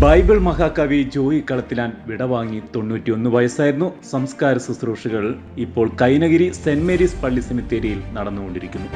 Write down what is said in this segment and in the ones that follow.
Bible മഹാകവി ജോയി കളത്തിലാൻ വിടവാങ്ങി തൊണ്ണൂറ്റിയൊന്ന് വയസ്സായിരുന്നു സംസ്കാര ശുശ്രൂഷകൾ ഇപ്പോൾ കൈനഗിരി സെന്റ് മേരീസ് പള്ളി സെമിത്തേരിയിൽ നടന്നുകൊണ്ടിരിക്കുന്നു.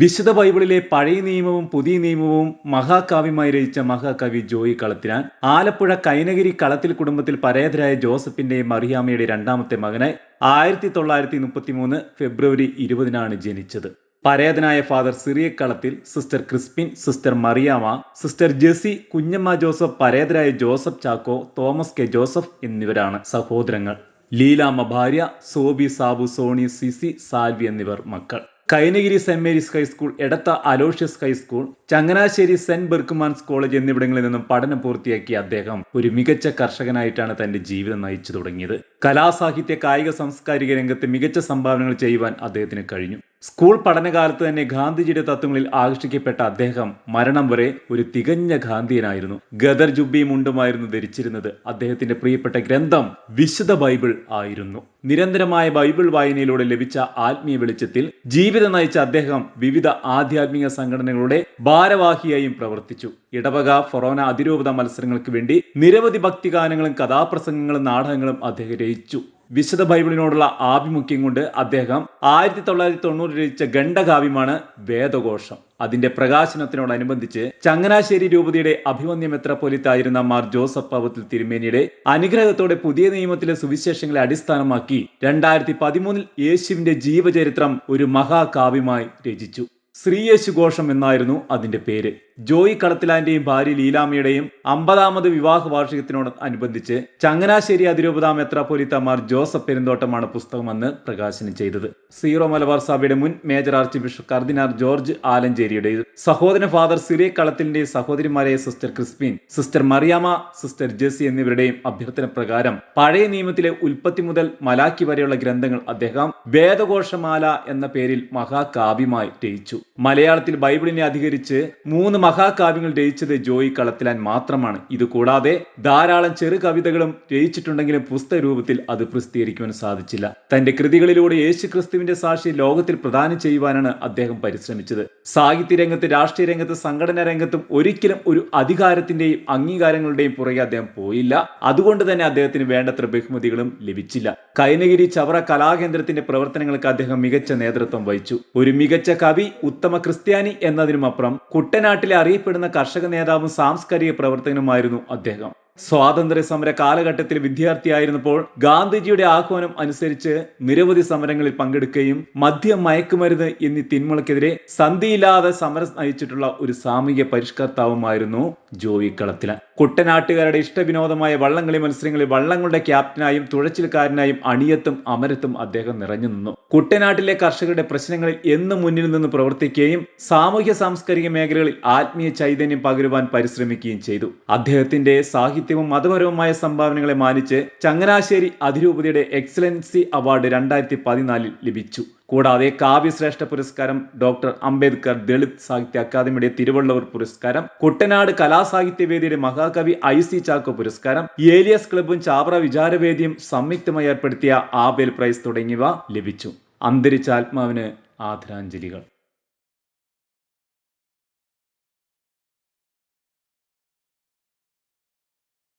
വിശുദ്ധ ബൈബിളിലെ പഴയ നിയമവും പുതിയ നിയമവും മഹാകാവ്യമായി രചിച്ച മഹാകവി ജോയി കളത്തിനാൻ ആലപ്പുഴ കൈനഗിരി കളത്തിൽ കുടുംബത്തിൽ പരേതരായ ജോസഫിന്റെയും മറിയാമ്മയുടെ രണ്ടാമത്തെ മകനെ ആയിരത്തി തൊള്ളായിരത്തി മുപ്പത്തി മൂന്ന് ഫെബ്രുവരി ഇരുപതിനാണ് ജനിച്ചത്. പരേതനായ father Siriya Kalathil sister Crispin sister Mariyama sister Jessy Kunjamma Joseph പരേതരായ Joseph Chacko Thomas K Joseph എന്നിവരാണ് സഹോദരങ്ങൾ. ലീലാമ്മ ഭാര്യ സോബി സാബു സോണി സിസി സാൽവി എന്നിവർ മക്കൾ. Kainakary saint Mary's high school Edathua Aloysius high school Changanassery saint Berchmans college എന്നിവിടങ്ങളിൽ നിന്നും പഠനം പൂർത്തിയാക്കിയ അദ്ദേഹം ഒരു മികച്ച കർഷകനായിട്ടാണ് തന്റെ ജീവിതം നയിച്ചു തുടങ്ങിയത്. കലാസാഹിത്യ കായിക സാംസ്കാരിക രംഗത്ത് മികച്ച സംഭാവനകൾ ചെയ്യുവാൻ അദ്ദേഹത്തിന് കഴിഞ്ഞു. സ്കൂൾ പഠനകാലത്ത് തന്നെ ഗാന്ധിജിയുടെ തത്വങ്ങളിൽ ആകർഷിക്കപ്പെട്ട അദ്ദേഹം മരണം വരെ ഒരു തികഞ്ഞ ഗാന്ധിയനായിരുന്നു. ഗദർ ജുബി മുണ്ടുമായിരുന്നു ധരിച്ചിരുന്നത്. അദ്ദേഹത്തിന്റെ പ്രിയപ്പെട്ട ഗ്രന്ഥം വിശുദ്ധ ബൈബിൾ ആയിരുന്നു. നിരന്തരമായ ബൈബിൾ വായനയിലൂടെ ലഭിച്ച ആത്മീയ വെളിച്ചത്തിൽ ജീവിതം നയിച്ച അദ്ദേഹം വിവിധ ആധ്യാത്മിക സംഘടനകളുടെ ഭാരവാഹിയായും പ്രവർത്തിച്ചു. ഇടവക ഫൊറോന അതിരൂപത മത്സരങ്ങൾക്ക് വേണ്ടി നിരവധി ഭക്തിഗാനങ്ങളും കഥാപ്രസംഗങ്ങളും നാടകങ്ങളും അദ്ദേഹം രചിച്ചു. വിശുദ്ധ ബൈബിളിനോടുള്ള ആഭിമുഖ്യം കൊണ്ട് അദ്ദേഹം ആയിരത്തി തൊള്ളായിരത്തി തൊണ്ണൂറ് രചിച്ച ഖണ്ഡകാവ്യമാണ് വേദഘോഷം. അതിന്റെ പ്രകാശനത്തിനോടനുബന്ധിച്ച് ചങ്ങനാശ്ശേരി രൂപതയുടെ അഭിമന്യ മെത്രപ്പൊലിത്തായിരുന്ന മാർ ജോസഫ് പവത്തിൽ തിരുമേനിയുടെ അനുഗ്രഹത്തോടെ പുതിയ നിയമത്തിലെ സുവിശേഷങ്ങളെ അടിസ്ഥാനമാക്കി രണ്ടായിരത്തി പതിമൂന്നിൽ യേശുവിന്റെ ജീവചരിത്രം ഒരു മഹാകാവ്യമായി രചിച്ചു. ശ്രീയേശു ഘോഷം എന്നായിരുന്നു അതിന്റെ പേര്. ജോയി കളത്തിലാന്റെയും ഭാര്യ ലീലാമ്മയുടെയും അമ്പതാമത് വിവാഹ വാർഷികത്തിനോട് അനുബന്ധിച്ച് ചങ്ങനാശ്ശേരി അതിരൂപത മെത്രാപ്പൊലിത്ത മാർ ജോസഫ് പെരുന്തോട്ടമാണ് പുസ്തകം അന്ന് പ്രകാശനം ചെയ്തത്. സീറോ മലബാർ സഭയുടെ മുൻ major arch bishop cardinal George ആലഞ്ചേരിയുടെ സഹോദരൻ ഫാദർ സിറിയ കളത്തിന്റെ സഹോദരിമാരായ sister Crispin sister Mariyamma sister Jessy എന്നിവരുടെയും അഭ്യർത്ഥന പ്രകാരം പഴയ നിയമത്തിലെ ഉൽപ്പത്തി മുതൽ മലാക്കി വരെയുള്ള ഗ്രന്ഥങ്ങൾ അദ്ദേഹം വേദഘോഷമാല എന്ന പേരിൽ മഹാകാവ്യമായി രചിച്ചു. മലയാളത്തിൽ ബൈബിളിനെ അധികരിച്ച് മൂന്ന് മഹാകാവ്യങ്ങൾ രചിച്ചത് ജോയി കളത്തിലാൻ മാത്രമാണ്. ഇത് കൂടാതെ ധാരാളം ചെറു കവിതകളും രചിച്ചിട്ടുണ്ടെങ്കിലും പുസ്തക രൂപത്തിൽ അത് പ്രസിദ്ധീകരിക്കുവാൻ സാധിച്ചില്ല. തന്റെ കൃതികളിലൂടെ യേശു ക്രിസ്തുവിന്റെ സാക്ഷി ലോകത്തിൽ പ്രദാനം ചെയ്യുവാനാണ് അദ്ദേഹം പരിശ്രമിച്ചത്. സാഹിത്യ രംഗത്ത് രാഷ്ട്രീയ രംഗത്ത് സംഘടനാ രംഗത്തും ഒരിക്കലും ഒരു അധികാരത്തിന്റെയും അംഗീകാരങ്ങളുടെയും പുറകെ അദ്ദേഹം പോയില്ല. അതുകൊണ്ട് തന്നെ അദ്ദേഹത്തിന് വേണ്ടത്ര ബഹുമതികളും ലഭിച്ചില്ല. കൈനഗിരി ചവറ കലാകേന്ദ്രത്തിന്റെ പ്രവർത്തനങ്ങൾക്ക് അദ്ദേഹം മികച്ച നേതൃത്വം വഹിച്ചു. ഒരു മികച്ച കവി ഉത്തമ ക്രിസ്ത്യാനി എന്നതിനുമപ്പുറം കുട്ടനാട്ടിലെ അറിയപ്പെടുന്ന കർഷക നേതാവും സാംസ്കാരിക പ്രവർത്തകനുമായിരുന്നു അദ്ദേഹം. സ്വാതന്ത്ര്യ സമര കാലഘട്ടത്തിൽ വിദ്യാർത്ഥിയായിരുന്നപ്പോൾ ഗാന്ധിജിയുടെ ആഹ്വാനം അനുസരിച്ച് നിരവധി സമരങ്ങളിൽ പങ്കെടുക്കുകയും മദ്യ മയക്കുമരുന്ന് എന്നീ തിന്മകൾക്കെതിരെ സന്ധിയില്ലാതെ സമരം നയിച്ചിട്ടുള്ള ഒരു സാമൂഹിക പരിഷ്കർത്താവുമായിരുന്നു ജോയി കളത്തില. കുട്ടനാട്ടുകാരുടെ ഇഷ്ടവിനോദമായ വള്ളംകളി മത്സരങ്ങളിൽ വള്ളങ്ങളുടെ ക്യാപ്റ്റനായും തുഴച്ചിലുകാരനായും അണിയത്തും അമരത്തും അദ്ദേഹം നിറഞ്ഞു നിന്നു. കുട്ടനാട്ടിലെ കർഷകരുടെ പ്രശ്നങ്ങളിൽ എന്നും മുന്നിൽ നിന്ന് പ്രവർത്തിക്കുകയും സാമൂഹ്യ സാംസ്കാരിക മേഖലകളിൽ ആത്മീയ ചൈതന്യം പകരുവാൻ പരിശ്രമിക്കുകയും ചെയ്തു. അദ്ദേഹത്തിന്റെ സാഹിത്യവും മതപരവുമായ സംഭാവനകളെ മാനിച്ച് ചങ്ങനാശ്ശേരി അതിരൂപതയുടെ എക്സലൻസി അവാർഡ് രണ്ടായിരത്തി പതിനാലിൽ ലഭിച്ചു. കൂടാതെ കാവ്യശ്രേഷ്ഠ പുരസ്കാരം ഡോക്ടർ അംബേദ്കർ ദളിത് സാഹിത്യ അക്കാദമിയുടെ തിരുവള്ളൂർ പുരസ്കാരം കുട്ടനാട് കലാസാഹിത്യ വേദിയുടെ മഹാകവി ഐ സി ചാക്കോ പുരസ്കാരം ഏലിയസ് ക്ലബും ചാവറ വിചാരവേദിയും സംയുക്തമായി ഏർപ്പെടുത്തിയ ആബേൽ പ്രൈസ് തുടങ്ങിയവ ലഭിച്ചു. അന്തരിച്ച ആത്മാവിന് ആദരാഞ്ജലികൾ.